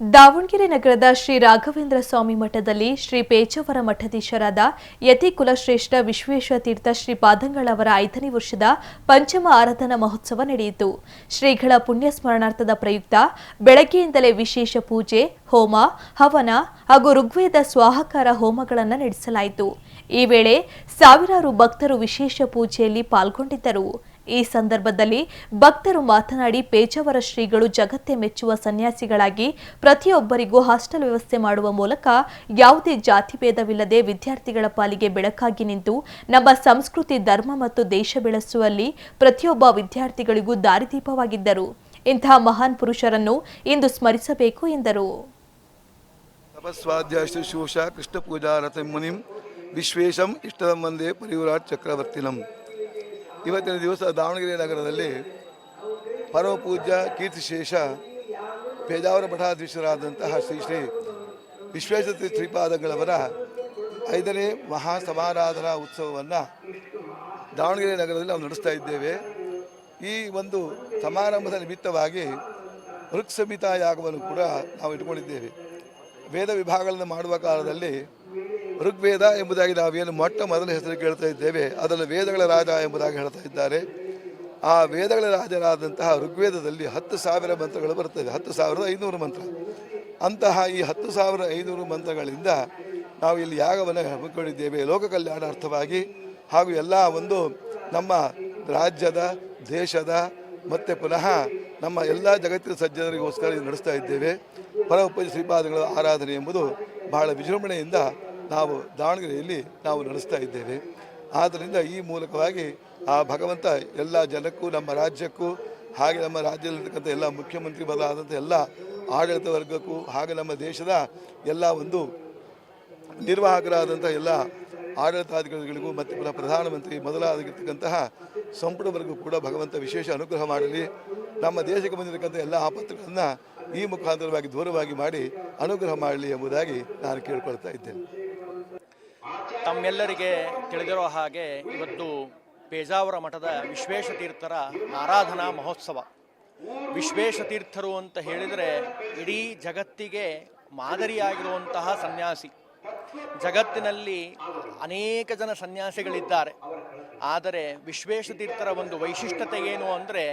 ದಾವಣಗೆರೆ ನಗರದ ಶ್ರೀ ರಾಘವೇಂದ್ರ ಸ್ವಾಮಿ ಮಠದಲ್ಲಿ ಶ್ರೀ ಪೇಚವರ ಮಠಾಧೀಶರಾದ ಯತಿ ಕುಲಶ್ರೇಷ್ಠ ವಿಶ್ವೇಶತೀರ್ಥ ಶ್ರೀ ಪಾದಂಗಳವರ ಐದನೇ ವರ್ಷದ ಪಂಚಮ ಆರಾಧನಾ ಮಹೋತ್ಸವ ನಡೆಯಿತು. ಶ್ರೀಗಳ ಪುಣ್ಯ ಸ್ಮರಣಾರ್ಥದ ಪ್ರಯುಕ್ತ ಬೆಳಗ್ಗೆಯಿಂದಲೇ ವಿಶೇಷ ಪೂಜೆ, ಹೋಮ, ಹವನ ಹಾಗೂ ಋಗ್ವೇದ ಸ್ವಾಹಕಾರ ಹೋಮಗಳನ್ನು ನಡೆಸಲಾಯಿತು. ಈ ವೇಳೆ ಸಾವಿರಾರು ಭಕ್ತರು ವಿಶೇಷ ಪೂಜೆಯಲ್ಲಿ ಪಾಲ್ಗೊಂಡಿದ್ದರು. ಈ ಸಂದರ್ಭದಲ್ಲಿ ಭಕ್ತರು ಮಾತನಾಡಿ ಪೇಜಾವರ ಶ್ರೀಗಳು ಜಗತ್ತೇ ಮೆಚ್ಚುವ ಸನ್ಯಾಸಿಗಳಾಗಿ ಪ್ರತಿಯೊಬ್ಬರಿಗೂ ಹಾಸ್ಟೆಲ್ ವ್ಯವಸ್ಥೆ ಮಾಡುವ ಮೂಲಕ ಯಾವುದೇ ಜಾತಿ ಭೇದವಿಲ್ಲದೆ ವಿದ್ಯಾರ್ಥಿಗಳ ಪಾಲಿಗೆ ಬೆಳಕಾಗಿ ನಿಂತು ನಮ್ಮ ಸಂಸ್ಕೃತಿ, ಧರ್ಮ ಮತ್ತು ದೇಶ ಬೆಳೆಸುವಲ್ಲಿ ಪ್ರತಿಯೊಬ್ಬ ವಿದ್ಯಾರ್ಥಿಗಳಿಗೂ ದಾರಿದೀಪವಾಗಿದ್ದರು. ಇಂತಹ ಮಹಾನ್ ಪುರುಷರನ್ನು ಇಂದು ಸ್ಮರಿಸಬೇಕು ಎಂದರು. ವಿಶ್ವೇಶಂ ಇಷ್ಟದಂ ಮಂದೇ ಪರಿವರಾಟ್ ಚಕ್ರವರ್ತಿನಂ. ಇವತ್ತಿನ ದಿವಸ ದಾವಣಗೆರೆ ನಗರದಲ್ಲಿ ಪರಮಪೂಜ್ಯ ಕೀರ್ತಿಶೇಷ ಪೇಜಾವರ ಮಠಾಧೀಶರಾದಂತಹ ಶ್ರೀ ಶ್ರೀ ವಿಶ್ವೇಶ್ವರ ಶ್ರೀಪಾದಗಳವರ ಐದನೇ ಮಹಾ ಸಮಾರಾಧನಾ ಉತ್ಸವವನ್ನು ದಾವಣಗೆರೆ ನಗರದಲ್ಲಿ ನಾವು ನಡೆಸ್ತಾ ಇದ್ದೇವೆ. ಈ ಒಂದು ಸಮಾರಂಭದ ನಿಮಿತ್ತವಾಗಿ ಋಕ್ ಯಾಗವನ್ನು ಕೂಡ ನಾವು ಇಟ್ಕೊಂಡಿದ್ದೇವೆ. ವೇದ ವಿಭಾಗಗಳನ್ನು ಮಾಡುವ ಕಾಲದಲ್ಲಿ ಋಗ್ವೇದ ಎಂಬುದಾಗಿ ನಾವೇನು ಮೊಟ್ಟ ಮೊದಲ ಹೆಸರು ಕೇಳ್ತಾ ಇದ್ದೇವೆ, ಅದನ್ನು ವೇದಗಳ ರಾಜ ಎಂಬುದಾಗಿ ಹೇಳ್ತಾ ಇದ್ದಾರೆ. ಆ ವೇದಗಳ ರಾಜರಾದಂತಹ ಋಗ್ವೇದದಲ್ಲಿ ಹತ್ತು ಸಾವಿರ ಮಂತ್ರಗಳು ಬರ್ತದೆ ಹತ್ತು ಸಾವಿರದ ಐನೂರು ಮಂತ್ರ. ಅಂತಹ ಈ ಹತ್ತು ಸಾವಿರ ಐನೂರು ಮಂತ್ರಗಳಿಂದ ನಾವು ಇಲ್ಲಿ ಯಾಗವನ್ನು ಹಮ್ಮಿಕೊಂಡಿದ್ದೇವೆ, ಲೋಕ ಕಲ್ಯಾಣಾರ್ಥವಾಗಿ ಹಾಗೂ ಎಲ್ಲ ಒಂದು ನಮ್ಮ ರಾಜ್ಯದ, ದೇಶದ ಮತ್ತು ಪುನಃ ನಮ್ಮ ಎಲ್ಲ ಜಗತ್ತಿನ ಸಜ್ಜನರಿಗೋಸ್ಕರ ನಡೆಸ್ತಾ ಇದ್ದೇವೆ. ಪರಮಪೂಜ ಶ್ರೀಪಾದಗಳ ಆರಾಧನೆ ಎಂಬುದು ಬಹಳ ವಿಜೃಂಭಣೆಯಿಂದ ನಾವು ದಾವಣಗೆರೆಯಲ್ಲಿ ನಾವು ನಡೆಸ್ತಾ ಇದ್ದೇವೆ. ಆದ್ದರಿಂದ ಈ ಮೂಲಕವಾಗಿ ಆ ಭಗವಂತ ಎಲ್ಲ ಜನಕ್ಕೂ, ನಮ್ಮ ರಾಜ್ಯಕ್ಕೂ, ಹಾಗೆ ನಮ್ಮ ರಾಜ್ಯದಲ್ಲಿರ್ತಕ್ಕಂಥ ಎಲ್ಲ ಮುಖ್ಯಮಂತ್ರಿ ಬದಲಾದಂಥ ಎಲ್ಲ ಆಡಳಿತ ವರ್ಗಕ್ಕೂ, ಹಾಗೆ ನಮ್ಮ ದೇಶದ ಎಲ್ಲ ಒಂದು ನಿರ್ವಾಹಕರಾದಂಥ ಎಲ್ಲ ಆಡಳಿತಾಧಿಕಾರಿಗಳಿಗೂ ಮತ್ತು ಪುನಃ ಪ್ರಧಾನಮಂತ್ರಿ ಮೊದಲಾಗಿರ್ತಕ್ಕಂತಹ ಸಂಪುಟವರೆಗೂ ಕೂಡ ಭಗವಂತ ವಿಶೇಷ ಅನುಗ್ರಹ ಮಾಡಲಿ. ನಮ್ಮ ದೇಶಕ್ಕೆ ಬಂದಿರತಕ್ಕಂಥ ಎಲ್ಲ ಆಪತ್ತುಗಳನ್ನು ಈ ಮುಖಾಂತರವಾಗಿ ದೂರವಾಗಿ ಮಾಡಿ ಅನುಗ್ರಹ ಮಾಡಲಿ ಎಂಬುದಾಗಿ ನಾನು ಕೇಳ್ಕೊಳ್ತಾ ಇದ್ದೇನೆ. ತಮ್ಮೆಲ್ಲರಿಗೆ ತಿಳಿದಿರೋ ಹಾಗೆ ಇವತ್ತು ಪೇಜಾವರ ಮಠದ ವಿಶ್ವೇಶತೀರ್ಥರ ಆರಾಧನಾ ಮಹೋತ್ಸವ. ವಿಶ್ವೇಶತೀರ್ಥರು ಅಂತ ಹೇಳಿದರೆ ಇಡೀ ಜಗತ್ತಿಗೆ ಮಾದರಿಯಾಗಿರುವಂತಹ ಸನ್ಯಾಸಿ. ಜಗತ್ತಿನಲ್ಲಿ ಅನೇಕ ಜನ ಸನ್ಯಾಸಿಗಳಿದ್ದಾರೆ. ಆದರೆ ವಿಶ್ವೇಶತೀರ್ಥರ ಒಂದು ವೈಶಿಷ್ಟ್ಯತೆ ಏನು ಅಂದರೆ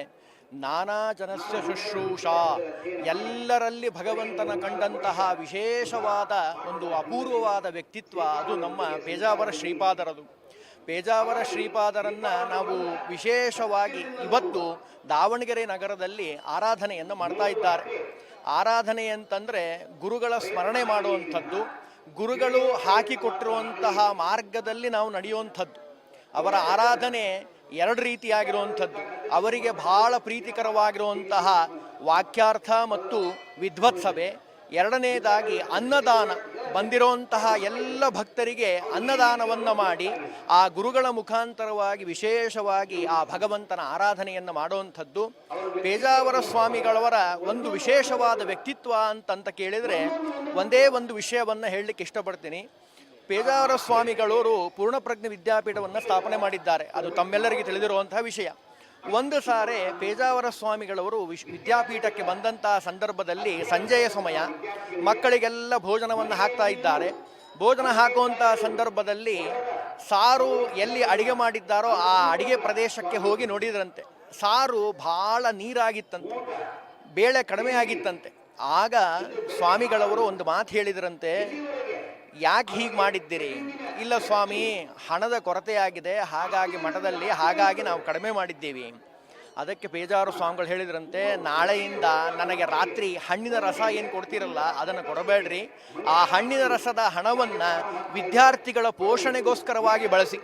ನಾನಾ ಜನಸ್ಯ ಶುಶ್ರೂಷಾ. ಎಲ್ಲರಲ್ಲಿ ಭಗವಂತನ ಕಂಡಂತಹ ವಿಶೇಷವಾದ ಒಂದು ಅಪೂರ್ವವಾದ ವ್ಯಕ್ತಿತ್ವ ಅದು ನಮ್ಮ ಪೇಜಾವರ ಶ್ರೀಪಾದರದು. ಪೇಜಾವರ ಶ್ರೀಪಾದರನ್ನು ನಾವು ವಿಶೇಷವಾಗಿ ಇವತ್ತು ದಾವಣಗೆರೆ ನಗರದಲ್ಲಿ ಆರಾಧನೆಯನ್ನು ಮಾಡ್ತಾ ಇದ್ದಾರೆ. ಆರಾಧನೆ ಅಂತಂದರೆ ಗುರುಗಳ ಸ್ಮರಣೆ ಮಾಡುವಂಥದ್ದು, ಗುರುಗಳು ಹಾಕಿಕೊಟ್ಟಿರುವಂತಹ ಮಾರ್ಗದಲ್ಲಿ ನಾವು ನಡೆಯುವಂಥದ್ದು. ಅವರ ಆರಾಧನೆ ಎರಡು ರೀತಿಯಾಗಿರುವಂಥದ್ದು. ಅವರಿಗೆ ಬಹಳ ಪ್ರೀತಿಕರವಾಗಿರುವಂತಹ ವಾಕ್ಯಾರ್ಥ ಮತ್ತು ವಿದ್ವತ್ಸಭೆ ಎರಡನೇದಾಗಿ ಅನ್ನದಾನ. ಬಂದಿರುವಂತಹ ಎಲ್ಲ ಭಕ್ತರಿಗೆ ಅನ್ನದಾನವನ್ನು ಮಾಡಿ, ಆ ಗುರುಗಳ ಮುಖಾಂತರವಾಗಿ ವಿಶೇಷವಾಗಿ ಆ ಭಗವಂತನ ಆರಾಧನೆಯನ್ನು ಮಾಡುವಂಥದ್ದು. ಪೇಜಾವರ ಸ್ವಾಮಿಗಳವರ ಒಂದು ವಿಶೇಷವಾದ ವ್ಯಕ್ತಿತ್ವ ಅಂತಂತ ಕೇಳಿದರೆ ಒಂದೇ ಒಂದು ವಿಷಯವನ್ನು ಹೇಳಲಿಕ್ಕೆ ಇಷ್ಟಪಡ್ತೀನಿ. ಪೇಜಾವರ ಸ್ವಾಮಿಗಳವರು ಪೂರ್ಣಪ್ರಜ್ಞೆ ವಿದ್ಯಾಪೀಠವನ್ನು ಸ್ಥಾಪನೆ ಮಾಡಿದ್ದಾರೆ. ಅದು ತಮ್ಮೆಲ್ಲರಿಗೆ ತಿಳಿದಿರುವಂತಹ ವಿಷಯ. ಒಂದು ಸಾರಿ ಪೇಜಾವರ ಸ್ವಾಮಿಗಳವರು ವಿಶ್ ವಿದ್ಯಾಪೀಠಕ್ಕೆ ಬಂದಂತಹ ಸಂದರ್ಭದಲ್ಲಿ ಸಂಜೆಯ ಸಮಯ ಮಕ್ಕಳಿಗೆಲ್ಲ ಭೋಜನವನ್ನು ಹಾಕ್ತಾ ಇದ್ದಾರೆ. ಭೋಜನ ಹಾಕುವಂತಹ ಸಂದರ್ಭದಲ್ಲಿ ಸಾರು ಎಲ್ಲಿ ಅಡಿಗೆ ಮಾಡಿದ್ದಾರೋ ಆ ಅಡಿಗೆ ಪ್ರದೇಶಕ್ಕೆ ಹೋಗಿ ನೋಡಿದ್ರಂತೆ. ಸಾರು ಭಾಳ ನೀರಾಗಿತ್ತಂತೆ, ಬೇಳೆ ಕಡಿಮೆ ಆಗಿತ್ತಂತೆ. ಆಗ ಸ್ವಾಮಿಗಳವರು ಒಂದು ಮಾತು ಹೇಳಿದ್ರಂತೆ ಯಾಕೆ ಹೀಗೆ ಮಾಡಿದ್ದೀರಿ? ಇಲ್ಲ ಸ್ವಾಮಿ, ಹಣದ ಕೊರತೆಯಾಗಿದೆ. ಹಾಗಾಗಿ ಮಠದಲ್ಲಿ, ಹಾಗಾಗಿ ನಾವು ಕಡಿಮೆ ಮಾಡಿದ್ದೀವಿ. ಅದಕ್ಕೆ ಬೇಜಾರು ಸ್ವಾಮಿಗಳು ಹೇಳಿದ್ರಂತೆ, ನಾಳೆಯಿಂದ ನನಗೆ ರಾತ್ರಿ ಹಣ್ಣಿನ ರಸ ಏನು ಕೊಡ್ತಿರಲ್ಲ, ಅದನ್ನು ಕೊಡಬೇಡ್ರಿ. ಆ ಹಣ್ಣಿನ ರಸದ ಹಣವನ್ನು ವಿದ್ಯಾರ್ಥಿಗಳ ಪೋಷಣೆಗೋಸ್ಕರವಾಗಿ ಬಳಸಿ